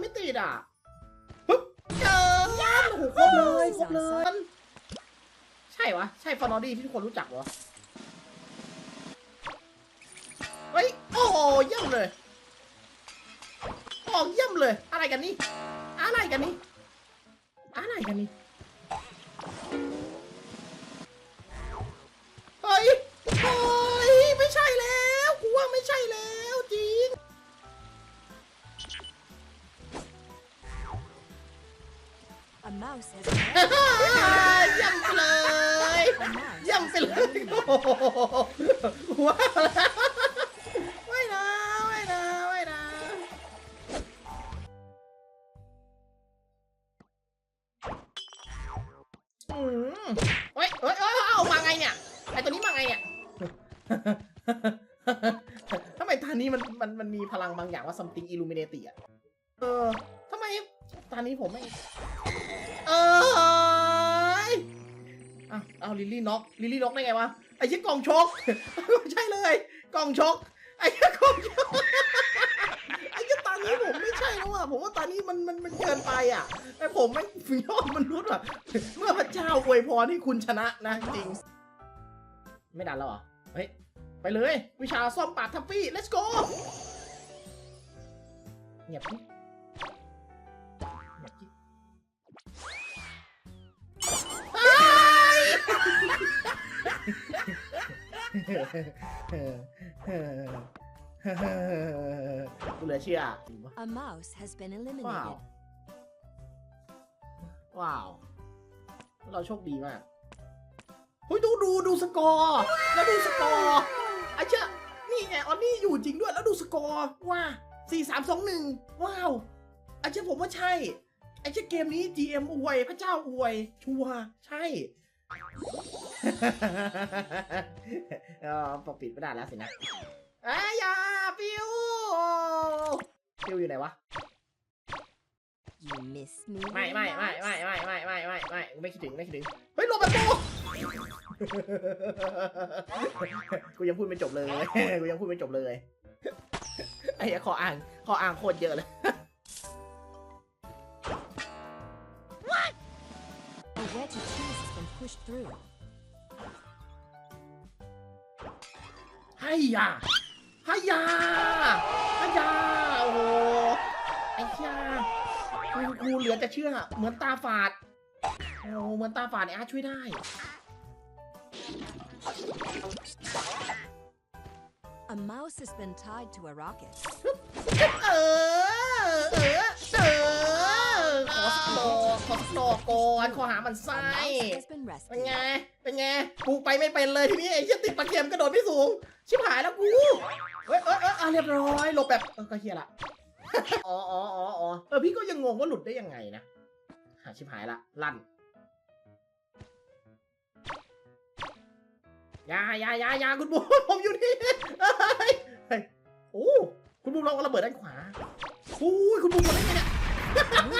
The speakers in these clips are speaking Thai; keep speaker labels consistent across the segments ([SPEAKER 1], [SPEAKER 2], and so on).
[SPEAKER 1] กดไม่ติดอะปึ๊บเจอโอ้โหครบเลยครบเลยใช่วะ ใช่ฟอนอดี้ที่ทุกคนรู้จักวะเฮ้ยโอ้โหเยี่ยมเลยโอ้เยี่ยมเลย อะไรกันนี่ อะไรกันนี่ อะไรกันนี่ ยี่ยมไปเลยยี่ยมไปเลยโอ้โหว้าวแล้วไม่นะไม่นะไม่นะอืมเฮ้ยเฮ้ยเฮ้ยเอามาไงเนี่ยไอตัวนี้มาไงเนี่ยทำไมตานี้มันมันมันมีพลังบางอย่างว่า something illuminati อะเออทำไมตานี้ผมไม่ เอยอ้าวเอาลิลลี่น็อกลิลลี่น็อกได้ไงวะไอ้ชิ้กล่องชก ไม่ใช่เลยกล่องชก ไอ้เหี้ยกล่องชกไอ้เหี้ยตานี้ผมไม่ใช่แล้วอะผมว่าตานี้มันมันมันเกินไปอะไอ้ผมไม่งยอดมนุษย์อะเมื่อพระเจ้าอวยพรให้คุณชนะนะจริง ไม่ดันแล้วเหรอเฮ้ยไปเลย วิชาซ่อมปาดทัฟฟี่ let's go เงียบดิเงียบ กูเหลือเชื่อจริงปะ
[SPEAKER 2] A mouse has been
[SPEAKER 1] ว้าว
[SPEAKER 2] eliminated.
[SPEAKER 1] ว้าว เราโชคดีมากเฮ้ยดูดูดูสกอร์แล้วดูสกอร์ไอ้เจ้านี่ไงออนนี่อยู่จริงด้วยแล้วดูสกอร์ว้าสี่สามสองหนึ่งว้าวไอ้เจ้าผมว่าใช่ไอ้เจ้าเกมนี้ GM อวยพระเจ้าอวยชัวร์ใช่เออปกปิดไม่ได้แล้วสินะไอ้ยอยาปิวปิวอยู่ไหนวะ
[SPEAKER 2] You miss me.
[SPEAKER 1] ไม่
[SPEAKER 2] little
[SPEAKER 1] ไม่ไม่
[SPEAKER 2] mouse?
[SPEAKER 1] ไม่ไม่ไม่ไม่ไม่ไม่ไม่คิดถึงไม่คิดถึง เฮ้ยโรเบร์โตกูยังพูดไม่จบเลย กูยังพูดไม่จบเลย ไอ้เหี้ยขออ่างขออ่างโคตรเยอะเลย
[SPEAKER 2] pushed through.
[SPEAKER 1] ให้ยาให้ยาให้ยาโอ้โหไอ้ยากูกูเหลือจะเชื่อ เหมือนตาฝาดโอ้เหมือนตาฝาดเนี่ยอาร์ตช่วยได้
[SPEAKER 2] A mouse has been tied to a rocket.
[SPEAKER 1] เออเออเออขอสกอร์ข อสกอร์ก่อนขอหามัน
[SPEAKER 2] A
[SPEAKER 1] ไส้
[SPEAKER 2] mouse has been
[SPEAKER 1] เป็นไง
[SPEAKER 2] rescued.
[SPEAKER 1] เป็นไง กูไปไม่เป็นเลยทีนี้ไอ้เหี้ยติดปลาเค็มกระโดดไม่สูง ชิบหายแล้วกู เฮ้ยเอ้ยเอ้ยอะเรียบร้อยหลบแบบเออก็เฮียละอ๋ออ๋ออ๋ออ๋อเออพี่ก็ยังงงว่าหลุดได้ยังไงนะหาชิบหายละ ลั่นอยาอยาอยาอยาคุณบูมผมอยู่นี่เฮ้ยเฮ้ยโอ้ คุณบูมลองเอาระเบิดด้านขวาโอ้ยคุณบูมมาได้ไงเนี่ย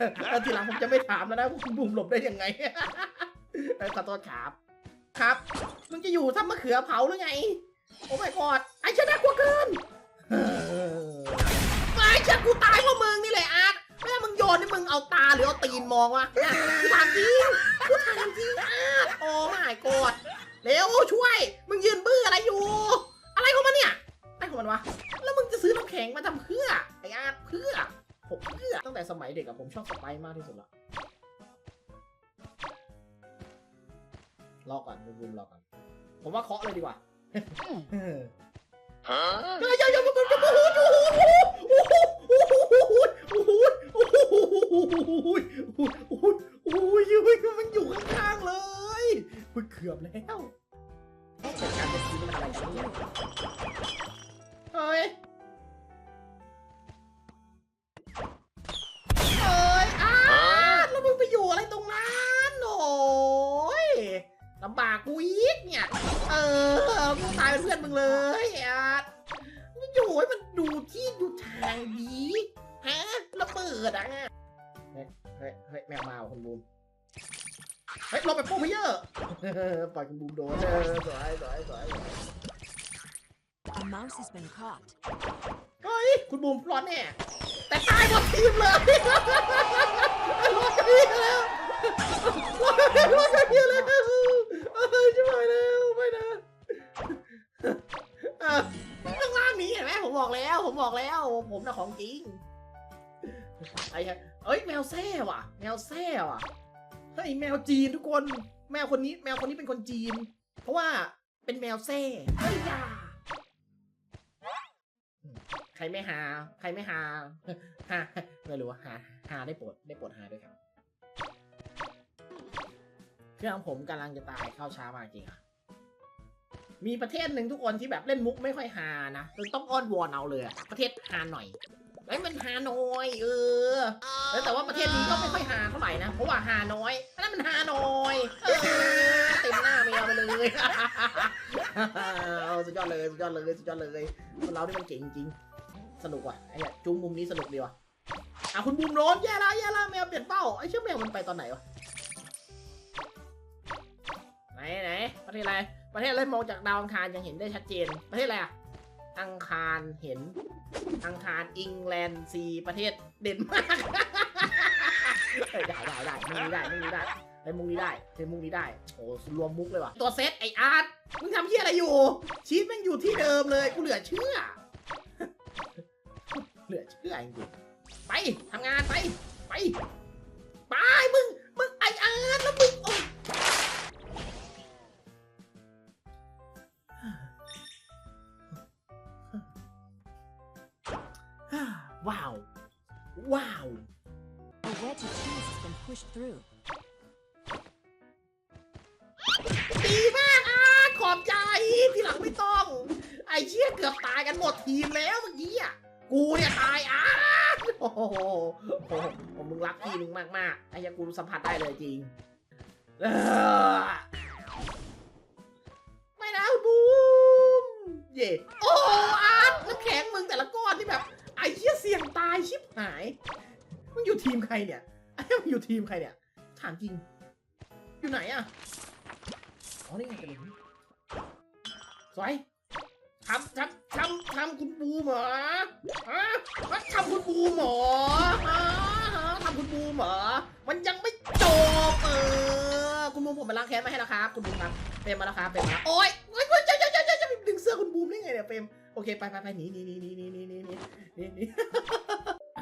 [SPEAKER 2] the cheese.
[SPEAKER 1] เออทีหลังผมจะไม่ถามแล้วนะว่าคุณบูมหลบได้ยังไงเออขอโทษครับ ครับ มึงจะอยู่ถ้ามะเขือเผาหรือไง โอ้ my god ไอชนะกว่าเกินเออไอชนะกูตายเพราะมึงนี่แหละอาร์ตแม่มึงโยนนี่มึงเอาตาหรือเอาตีนมองวะกูถามจริงกูถามจริงอาร์ตโอ้ my god เร็วช่วย มึงยืนบื้ออะไรอยู่ อะไรของมันเนี่ยอะไรของมันวะ แล้วมึงจะซื้อน้ำแข็งมาทำเพื่อไออาร์ตเพื่อ อตั้งแต่สมัยเด็กอะผมชอบสไปซ์มากที่สุดละรอก่อนบูมบูมรอก่อน ผมว่าเคาะเลยดีกว่าเฮ้ยอย่าอย่าอย่าอย่าอย่าโอ้โหโอ้โหโอ้โหโอ้โหโอ้โหโอ้โหโอ้โหโอ้โหโอ้โหโอ้โหมันอยู่ข้างๆเลยมันเกือบแล้วจัดการเป็นทีมอะไรกันเนี่ยเฮ้ย ลำบากกูอีกเนี่ย เออกูตายเป็นเพื่อนมึงเลยอะมึงอยู่ให้มันดูที่ดูทางดีฮะระเบิดอะเฮ้ยเฮ้ยเฮ้ยแมวมาว่ะคุณบูมเฮ้ยลงไปโป้เพเยอร์ปล่อยคุณบูมโดนเออสวยสวยสวยสวย
[SPEAKER 2] A mouse has been caught.
[SPEAKER 1] เฮ้อยคุณบูมรอดแน่แต่ตายหมดทีมเลย ของจริงไอ้เหี้ยเอ้ยแมวแซ่ว่ะ แมวแซ่ว่ะเฮ้ยแมวจีนทุกคน แมวคนนี้ แมวคนนี้เป็นคนจีน เพราะว่าเป็นแมวแซ่เฮ้ยยาใครไม่หา ใครไม่หาหาไม่รู้ว่าหาหาได้โปรดได้โปรดหาด้วยครับ เครื่องผมกำลังจะตายเข้าช้ามากจริงอะ มีประเทศหนึ่งทุกคนที่แบบเล่นมุกไม่ค่อยฮานะต้องอ้อนวอนเอาเลยอะประเทศฮาหน่อยไอ้มันฮาน้อยเออแล้วแต่ว่าประเทศนี้ก็ไม่ค่อยฮาเท่าไหร่นะเพราะว่าฮาน้อยนนั้นมันฮาน้อยเออเต็มหน้าเมียไปเลยสุดยอดเลยสุดยอดเลยสุดยอดเลยคนเรานี่มันเก่งจริงสนุกว่ะไอ้เนี่ยจุ้งมุมนี้สนุกดีว่ะอะคุณบูมโรนแย่ละแย่ละแมวเปลี่ยนเป้าไอ้เชื่อแมวมันไปตอนไหนวะไหนไหนประเทศอะไร ประเทศอะไรมองจากดาวอังคารยังเห็นได้ชัดเจน ประเทศอะไรอะอังคารเห็น อังคารอิงแลนด์ซีประเทศเดนมาร์กเฮ้ยได้ได้ได้มุงนี้ได้มุงนี้ได้ไอ้มุงนี้ได้ไอ้มุงนี้ได้โอ้รวมมุกเลยว่ะตัวเซตไออาร์ตมึงทำเฮียอะไรอยู่ ชีสแม่งอยู่ที่เดิมเลยกูเหลือเชื่อ เหลือเชื่อจริงๆไปทำงานไป ไป ไป ว้าว ว้าว
[SPEAKER 2] A wedge of cheese has been pushed through.
[SPEAKER 1] ดีมากอาร์ตขอบใจทีหลังไม่ต้อง ไอเชี่ยเกือบตายกันหมดทีมแล้วเมื่อกี้อะกูเนี่ยตายอาร์ตโอ้โหโอ้โหมึงรักพี่มึงมากๆไอ้เหี้ยกูสัมผัสได้เลยจริงเออ ทีมใครเนี่ยไอ้มึงอยู่ทีมใครเนี่ยถามจริง อยู่ไหนอะอ๋อนี่ไงกระดิ่งสวยทำทำทำทำคุณบูหรอฮะทำคุณบูหรอฮะทำคุณบูหรอมันยังไม่จบเออคุณบูมผมมาล้างแค้นมาให้แล้วครับคุณบูมครับเปรมมาแล้วครับเปรมมาโอ๊ยโอ๊ยโอ๊ยจ้าเจ้าเจ้าเจ้าจะดึงเสื้อคุณบูมได้ไงเนี่ยเปรมโอเคไปไปไปหนีหนีหนีหนีหนีหนีหนีหนี